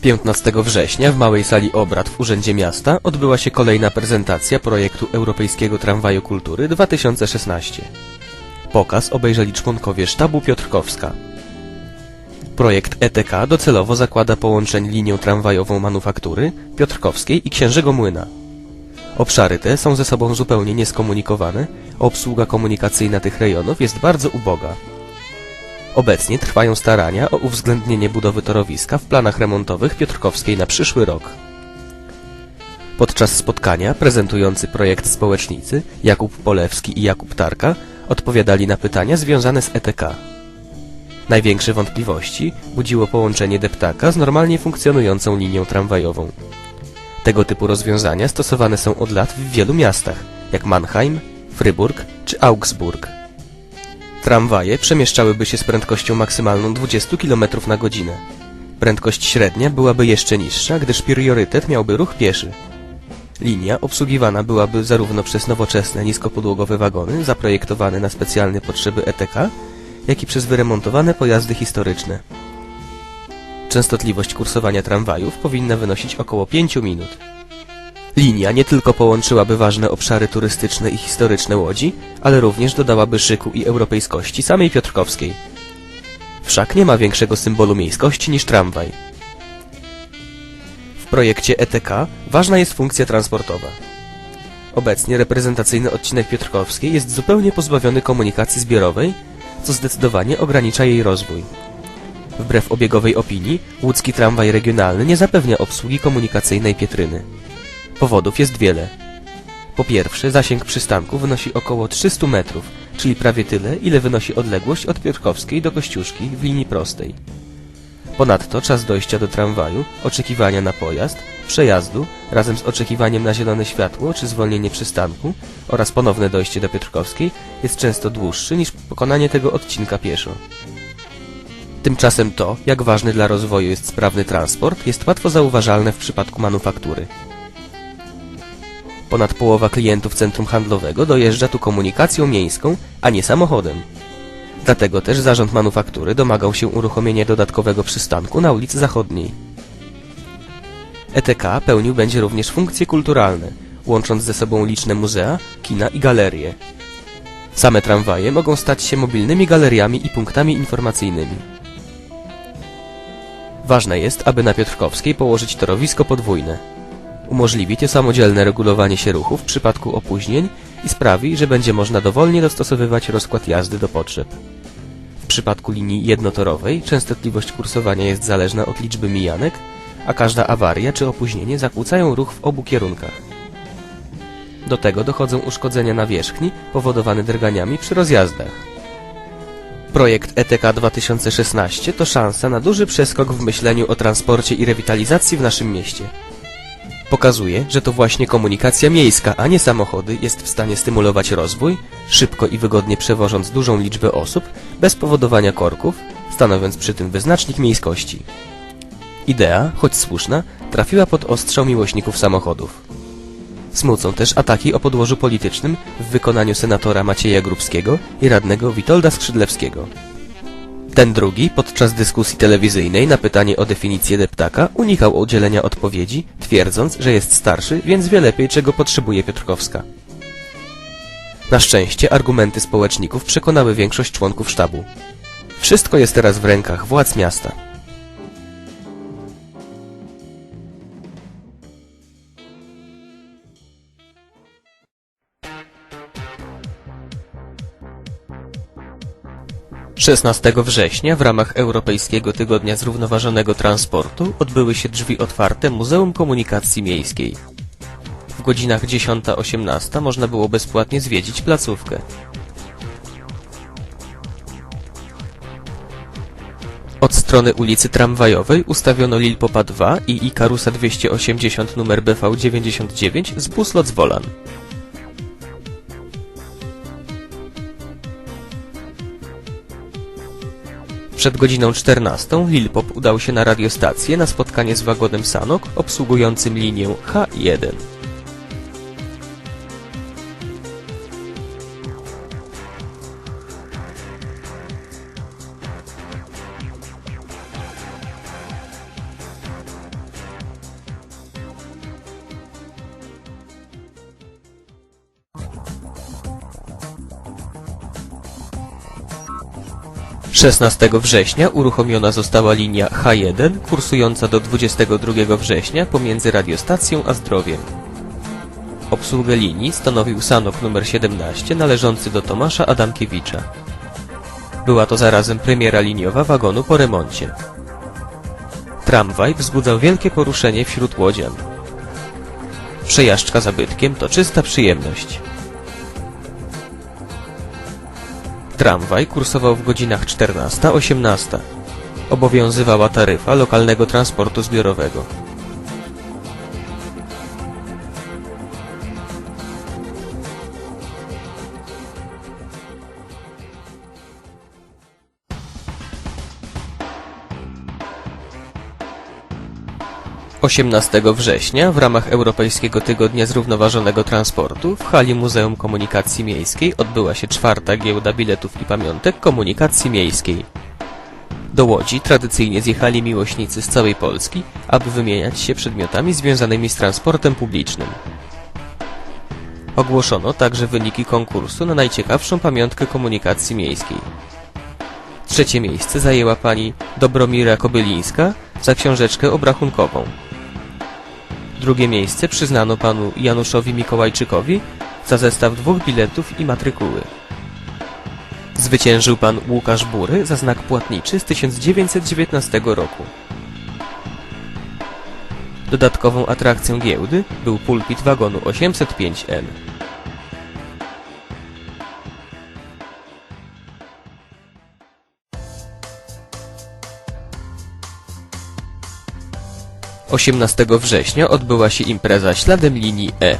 15 września w Małej Sali Obrad w Urzędzie Miasta odbyła się kolejna prezentacja projektu Europejskiego Tramwaju Kultury 2016. Pokaz obejrzeli członkowie sztabu Piotrkowska. Projekt ETK docelowo zakłada połączeń linią tramwajową manufaktury, Piotrkowskiej i Księżego Młyna. Obszary te są ze sobą zupełnie nieskomunikowane, obsługa komunikacyjna tych rejonów jest bardzo uboga. Obecnie trwają starania o uwzględnienie budowy torowiska w planach remontowych Piotrkowskiej na przyszły rok. Podczas spotkania prezentujący projekt społecznicy Jakub Polewski i Jakub Tarka odpowiadali na pytania związane z ETK. Największe wątpliwości budziło połączenie deptaka z normalnie funkcjonującą linią tramwajową. Tego typu rozwiązania stosowane są od lat w wielu miastach, jak Mannheim, Fryburg czy Augsburg. Tramwaje przemieszczałyby się z prędkością maksymalną 20 km na godzinę. Prędkość średnia byłaby jeszcze niższa, gdyż priorytet miałby ruch pieszy. Linia obsługiwana byłaby zarówno przez nowoczesne niskopodłogowe wagony zaprojektowane na specjalne potrzeby ETK, jak i przez wyremontowane pojazdy historyczne. Częstotliwość kursowania tramwajów powinna wynosić około 5 minut. Linia nie tylko połączyłaby ważne obszary turystyczne i historyczne Łodzi, ale również dodałaby szyku i europejskości samej Piotrkowskiej. Wszak nie ma większego symbolu miejskości niż tramwaj. W projekcie ETK ważna jest funkcja transportowa. Obecnie reprezentacyjny odcinek Piotrkowskiej jest zupełnie pozbawiony komunikacji zbiorowej, co zdecydowanie ogranicza jej rozwój. Wbrew obiegowej opinii, łódzki tramwaj regionalny nie zapewnia obsługi komunikacyjnej Pietryny. Powodów jest wiele. Po pierwsze, zasięg przystanku wynosi około 300 metrów, czyli prawie tyle, ile wynosi odległość od Piotrkowskiej do Kościuszki w linii prostej. Ponadto czas dojścia do tramwaju, oczekiwania na pojazd, przejazdu, razem z oczekiwaniem na zielone światło czy zwolnienie przystanku oraz ponowne dojście do Piotrkowskiej jest często dłuższy niż pokonanie tego odcinka pieszo. Tymczasem to, jak ważny dla rozwoju jest sprawny transport, jest łatwo zauważalne w przypadku manufaktury. Ponad połowa klientów centrum handlowego dojeżdża tu komunikacją miejską, a nie samochodem. Dlatego też zarząd manufaktury domagał się uruchomienia dodatkowego przystanku na ulicy Zachodniej. ETK pełnił będzie również funkcje kulturalne, łącząc ze sobą liczne muzea, kina i galerie. Same tramwaje mogą stać się mobilnymi galeriami i punktami informacyjnymi. Ważne jest, aby na Piotrkowskiej położyć torowisko podwójne. Umożliwi to samodzielne regulowanie się ruchu w przypadku opóźnień i sprawi, że będzie można dowolnie dostosowywać rozkład jazdy do potrzeb. W przypadku linii jednotorowej częstotliwość kursowania jest zależna od liczby mijanek, a każda awaria czy opóźnienie zakłócają ruch w obu kierunkach. Do tego dochodzą uszkodzenia nawierzchni powodowane drganiami przy rozjazdach. Projekt ETK 2016 to szansa na duży przeskok w myśleniu o transporcie i rewitalizacji w naszym mieście. Pokazuje, że to właśnie komunikacja miejska, a nie samochody jest w stanie stymulować rozwój, szybko i wygodnie przewożąc dużą liczbę osób, bez powodowania korków, stanowiąc przy tym wyznacznik miejskości. Idea, choć słuszna, trafiła pod ostrzał miłośników samochodów. Smucą też ataki o podłożu politycznym w wykonaniu senatora Macieja Grubskiego i radnego Witolda Skrzydlewskiego. Ten drugi, podczas dyskusji telewizyjnej na pytanie o definicję deptaka, unikał udzielenia odpowiedzi, twierdząc, że jest starszy, więc wie lepiej, czego potrzebuje Piotrkowska. Na szczęście argumenty społeczników przekonały większość członków sztabu. Wszystko jest teraz w rękach władz miasta. Szesnastego września w ramach Europejskiego Tygodnia Zrównoważonego Transportu odbyły się drzwi otwarte Muzeum Komunikacji Miejskiej. W godzinach 10-18 można było bezpłatnie zwiedzić placówkę. Od strony ulicy Tramwajowej ustawiono Lilpopa 2 i Ikarusa 280 numer BV 99 z Busloc Wolan. Przed godziną 14 Lilpop udał się na radiostację na spotkanie z wagonem Sanok obsługującym linię H1. 16 września uruchomiona została linia H1 kursująca do 22 września pomiędzy radiostacją a zdrowiem. Obsługę linii stanowił Sanok nr 17 należący do Tomasza Adamkiewicza. Była to zarazem premiera liniowa wagonu po remoncie. Tramwaj wzbudzał wielkie poruszenie wśród łodzian. Przejażdżka zabytkiem to czysta przyjemność. Tramwaj kursował w godzinach 14-18. Obowiązywała taryfa lokalnego transportu zbiorowego. Osiemnastego września w ramach Europejskiego Tygodnia Zrównoważonego Transportu w hali Muzeum Komunikacji Miejskiej odbyła się czwarta giełda biletów i pamiątek komunikacji miejskiej. Do Łodzi tradycyjnie zjechali miłośnicy z całej Polski, aby wymieniać się przedmiotami związanymi z transportem publicznym. Ogłoszono także wyniki konkursu na najciekawszą pamiątkę komunikacji miejskiej. Trzecie miejsce zajęła pani Dobromira Kobylińska za książeczkę obrachunkową. Drugie miejsce przyznano panu Januszowi Mikołajczykowi za zestaw dwóch biletów i matrykuły. Zwyciężył pan Łukasz Bury za znak płatniczy z 1919 roku. Dodatkową atrakcją giełdy był pulpit wagonu 805L. 18 września odbyła się impreza Śladem Linii E.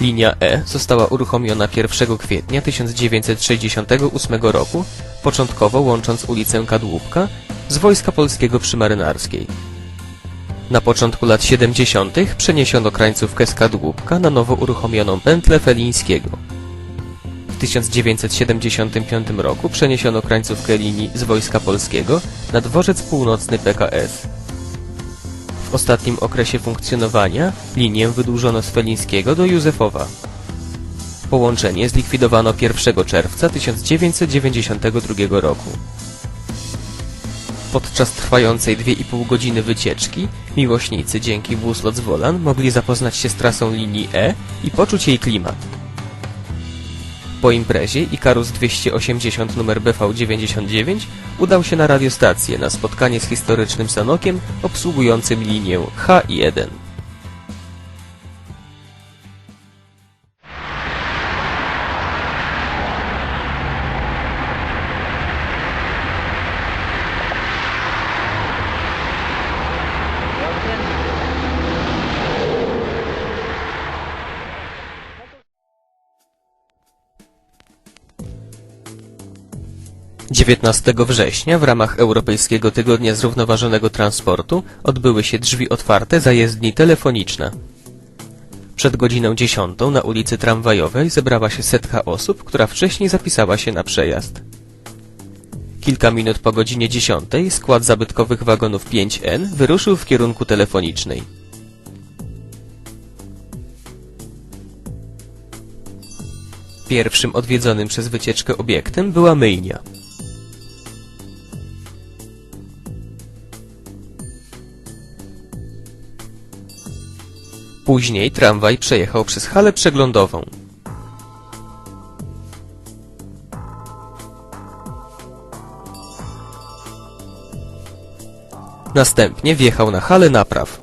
Linia E została uruchomiona 1 kwietnia 1968 roku, początkowo łącząc ulicę Kadłubka z Wojska Polskiego przy Marynarskiej. Na początku lat 70. przeniesiono krańcówkę z Kadłubka na nowo uruchomioną pętlę Felińskiego. W 1975 roku przeniesiono krańcówkę linii z Wojska Polskiego na dworzec północny PKS. W ostatnim okresie funkcjonowania linię wydłużono z Felińskiego do Józefowa. Połączenie zlikwidowano 1 czerwca 1992 roku. Podczas trwającej 2,5 godziny wycieczki miłośnicy dzięki Wusloc Wolan mogli zapoznać się z trasą linii E i poczuć jej klimat. Po imprezie Ikarus 280 numer BV99 udał się na radiostację na spotkanie z historycznym Sanokiem obsługującym linię H1. Dziewiętnastego września w ramach Europejskiego Tygodnia Zrównoważonego Transportu odbyły się drzwi otwarte zajezdni telefoniczna. Przed godziną dziesiątą na ulicy Tramwajowej zebrała się setka osób, która wcześniej zapisała się na przejazd. Kilka minut po godzinie dziesiątej skład zabytkowych wagonów 5N wyruszył w kierunku telefonicznej. Pierwszym odwiedzonym przez wycieczkę obiektem była myjnia. Później tramwaj przejechał przez halę przeglądową. Następnie wjechał na halę napraw.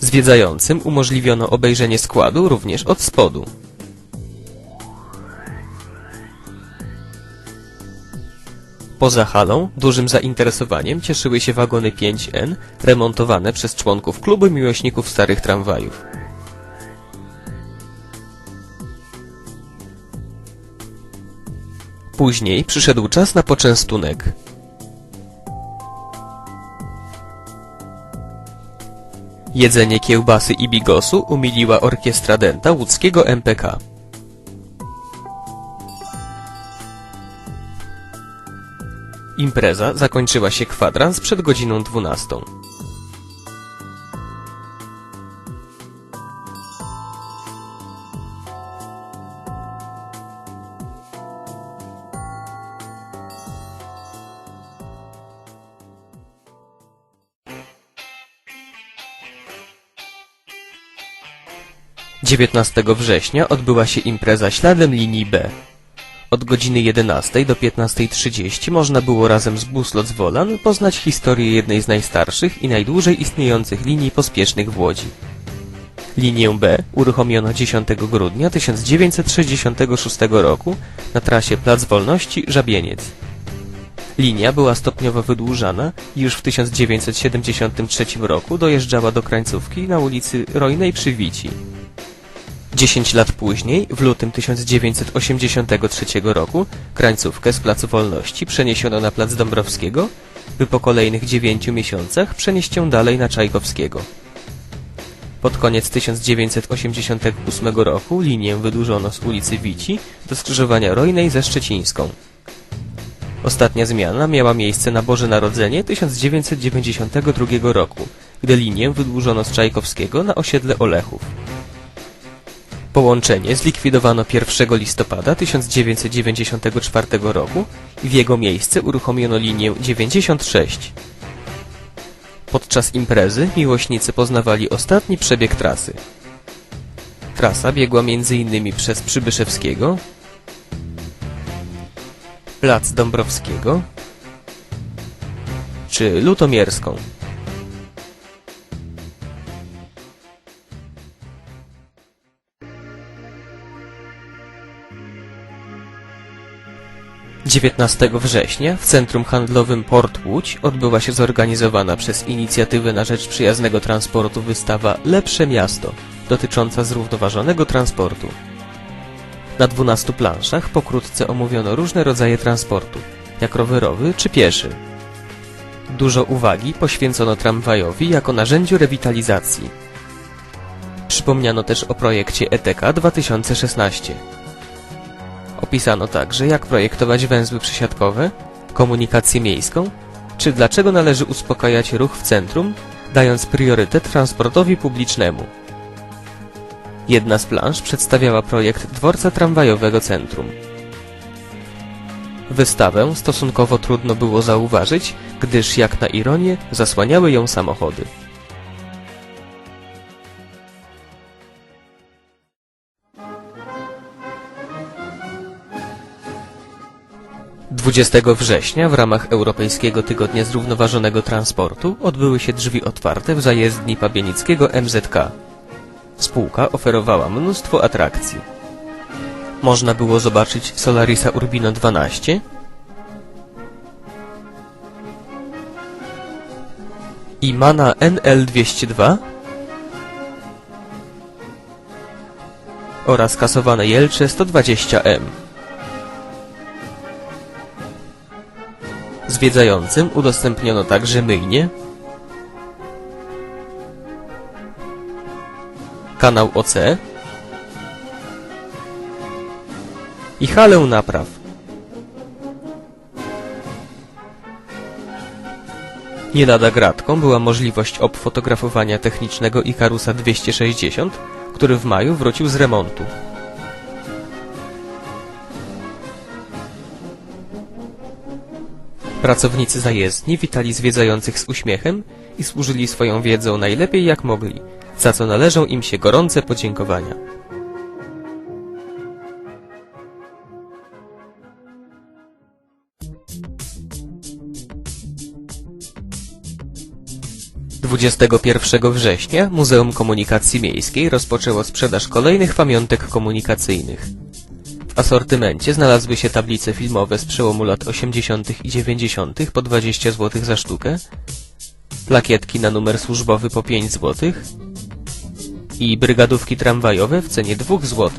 Zwiedzającym umożliwiono obejrzenie składu również od spodu. Poza halą dużym zainteresowaniem cieszyły się wagony 5N, remontowane przez członków klubu miłośników starych tramwajów. Później przyszedł czas na poczęstunek. Jedzenie kiełbasy i bigosu umiliła orkiestra denta łódzkiego MPK. Impreza zakończyła się kwadrans przed godziną 12. Dziewiętnastego września odbyła się impreza śladem linii B. Od godziny 11 do 15.30 można było razem z Buslotz-Wolan poznać historię jednej z najstarszych i najdłużej istniejących linii pospiesznych w Łodzi. Linię B uruchomiono 10 grudnia 1966 roku na trasie Plac Wolności Żabieniec. Linia była stopniowo wydłużana i już w 1973 roku dojeżdżała do krańcówki na ulicy Rojnej przy Wici. 10 lat później, w lutym 1983 roku, krańcówkę z Placu Wolności przeniesiono na Plac Dąbrowskiego, by po kolejnych 9 miesiącach przenieść ją dalej na Czajkowskiego. Pod koniec 1988 roku linię wydłużono z ulicy Wici do skrzyżowania Rojnej ze Szczecińską. Ostatnia zmiana miała miejsce na Boże Narodzenie 1992 roku, gdy linię wydłużono z Czajkowskiego na osiedle Olechów. Połączenie zlikwidowano 1 listopada 1994 roku i w jego miejsce uruchomiono linię 96. Podczas imprezy miłośnicy poznawali ostatni przebieg trasy. Trasa biegła m.in. przez Przybyszewskiego, Plac Dąbrowskiego czy Lutomierską. Dziewiętnastego września w centrum handlowym Port Łódź odbyła się zorganizowana przez Inicjatywę na Rzecz Przyjaznego Transportu wystawa Lepsze Miasto, dotycząca zrównoważonego transportu. Na 12 planszach pokrótce omówiono różne rodzaje transportu, jak rowerowy czy pieszy. Dużo uwagi poświęcono tramwajowi jako narzędziu rewitalizacji. Przypomniano też o projekcie ETK 2016. Opisano także, jak projektować węzły przesiadkowe, komunikację miejską, czy dlaczego należy uspokajać ruch w centrum, dając priorytet transportowi publicznemu. Jedna z planż przedstawiała projekt dworca tramwajowego centrum. Wystawę stosunkowo trudno było zauważyć, gdyż jak na ironię zasłaniały ją samochody. Dwudziestego września w ramach Europejskiego Tygodnia Zrównoważonego Transportu odbyły się drzwi otwarte w zajezdni Pabienickiego MZK. Spółka oferowała mnóstwo atrakcji. Można było zobaczyć Solarisa Urbino 12, i Mana NL202 oraz kasowane Jelcze 120M. Zwiedzającym udostępniono także myjnie, kanał OC i halę napraw. Nie lada gratką była możliwość obfotografowania technicznego Ikarusa 260, który w maju wrócił z remontu. Pracownicy zajezdni witali zwiedzających z uśmiechem i służyli swoją wiedzą najlepiej jak mogli, za co należą im się gorące podziękowania. Dwudziestego pierwszego września Muzeum Komunikacji Miejskiej rozpoczęło sprzedaż kolejnych pamiątek komunikacyjnych. Asortymencie znalazły się tablice filmowe z przełomu lat 80. i 90. po 20 zł za sztukę, plakietki na numer służbowy po 5 zł i brygadówki tramwajowe w cenie 2 zł.